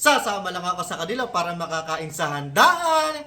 Sasama lang ako sa kanila para makakain sa handaan.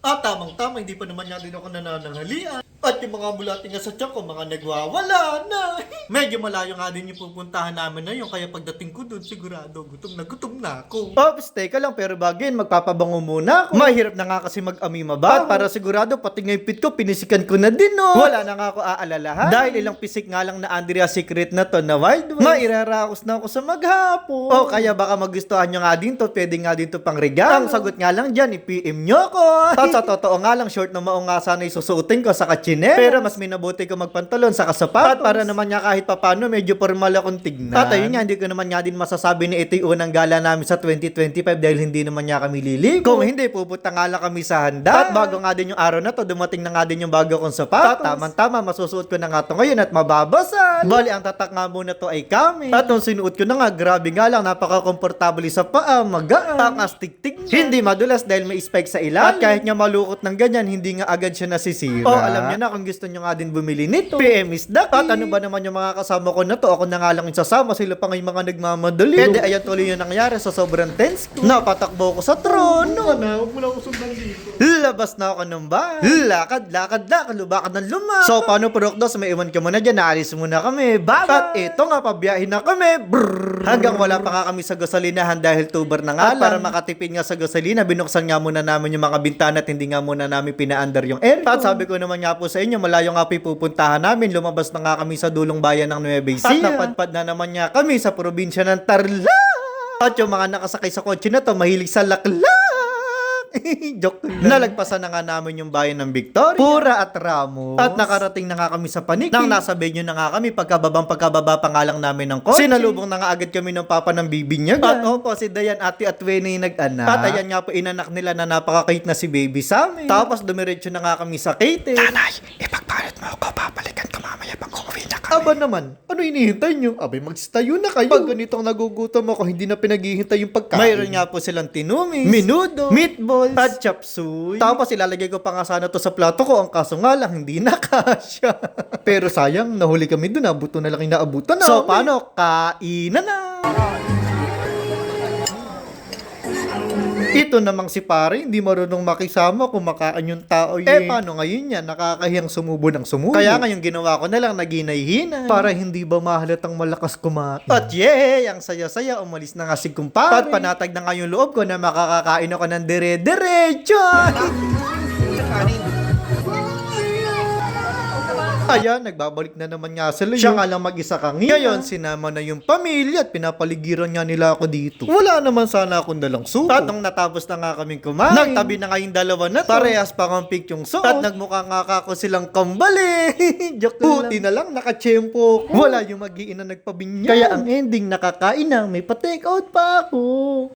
At tamang-tama, hindi pa naman nga din ako nananangalian. At yung mga mulating nga sa tiyan ko, mga nagwawala na. Medyo malayo nga din yung pupuntahan namin na yun. Kaya pagdating ko doon, sigurado gutom na gutom na ako. Ops, teka lang. Pero bago yun, magpapabango muna ako. Mahirap na nga kasi mag-ami mabaho. At para sigurado, pati nga yung pit ko, pinisikan ko na din, no. Wala na nga ako aalalahan. Dahil ilang pisik nga lang na Andrea secret na to na wild one. Mairaraos na ako sa maghapon. O kaya baka magustuhan nyo nga din to, pwede nga din to pang regalo. Ang sagot nga lang dyan, i-PM nyo ko. At sa totoo nga lang, short na maong nga sana isusuotin ko sa kachine. Pero mas minabuti ko magpantalon sa kasapatos. At para naman nga kahit papano, medyo formal akong tignan. At ayun nga, hindi ko naman nga din masasabi na ito yung unang gala namin sa 2025 dahil hindi naman nga kami liligo. Kung hindi, pupunta nga lang kami sa handa. At bago nga din yung araw na to, dumating na nga din yung bago kong sapatos. At tamang-tama, masusuot ko na nga to ngayon at mababasan. Bali, ang tatak nga muna to ay kami. At nung sinuot ko na nga, grabe nga lang, napaka-komportable sa paa, magaan. Ang astig-tig niya. Hindi madulas dahil may spike sa ilalim. At kahit nga malukot ng ganyan, hindi nga agad siya nasisira. Oh, alam niyo na kung gusto niyo nga din bumili nito. PM is the At ano ba naman yung mga kasama ko na to? Ako na nga lang isasama. Sila pa nga yung mga nagmamadali. Pwede ayan tuloy yung nangyari sa sobrang tense ko. Napatakbo ko sa trono. na, huwag mo na ako sundan dito. Labas na ako ng bahay. Lakad, lakad, lakad, lubakad ng luma. So, paano Prokdos? May iwan ka muna dyan. Naalis muna kami. Bye At ito nga, pabiyahin na kami. Brrr. Hanggang wala pa nga kami sa gasolinahan dahil tuber na nga. At para makatipid nga sa gasolina, binuksan nga muna namin yung mga bintana at hindi nga muna namin pinaandar yung aircon. At sabi ko naman nga po sa inyo, malayo nga po pupuntahan namin. Lumabas na nga kami sa dulong bayan ng Nueva Ecija. At napadpad na naman nga kami sa probinsya ng Tarlac. At yung mga nakasakay sa kotse na to, mahilig sa laklak. Joke lang. Nalagpasan na nga namin yung bayan ng Victoria. Pura at Ramos. At nakarating na nga kami sa panik. Nang nasa venue na nga kami, pagkababang pagkababa pa nga lang namin ng kotse. Sinalubong na nga agad kami ng papa ng bibi niya. At opo, si Dayan, ate at Winnie nag-anak. At ayan nga po, inanak nila na napaka-cute na si baby sa amin. Tapos dumiretso na nga kami sa cater. Nanay, ipagpalit mo ako, papalikan ko mamaya pag umuwi na kami. Aba naman, ano hinihintay nyo? Abay, magstayo na kayo. Pag ganitong nagugutom ako, hindi na pinaghihintay yung pagkain. Mayroon nga po silang tinumis, minudo, meatballs, at chop suey. Tapos ilalagay ko pa nga sana to sa plato ko. Ang kaso nga lang, hindi na kasya. Pero sayang, nahuli kami dun. Abuto na lang yung naabutan na. So, paano? Kainan na! Ito namang si pare, hindi marunong makisama kumakain yung tao yun. Eh, paano ngayon yan? Nakakahiyang sumubo ng sumubo. Kaya ngayon ginawa ko na lang naginay-hinay. Para hindi ba mahalatang malakas kumain. At yay! Ang saya-saya, umalis na nga si kumpare. At panatag na nga yung loob ko na makakakain ako ng dire-diretso. Ayan, nagbabalik na naman nga sila. Siya nga lang mag-isa kanina. Ngayon, sinama na yung pamilya at pinapaligiran nga nila ako dito. Wala naman sana akong dalang suko. At nung natapos na nga kaming kumain, nagtabi na nga yung dalawa na to. Parehas pa kang pick yung suot. At nagmukha nga kako silang kambali. Joke Buti na lang, nakachempo. Wala yung mag na nagpabinyag. Kaya ang ending, nakakain na, may pa-take out pa ako.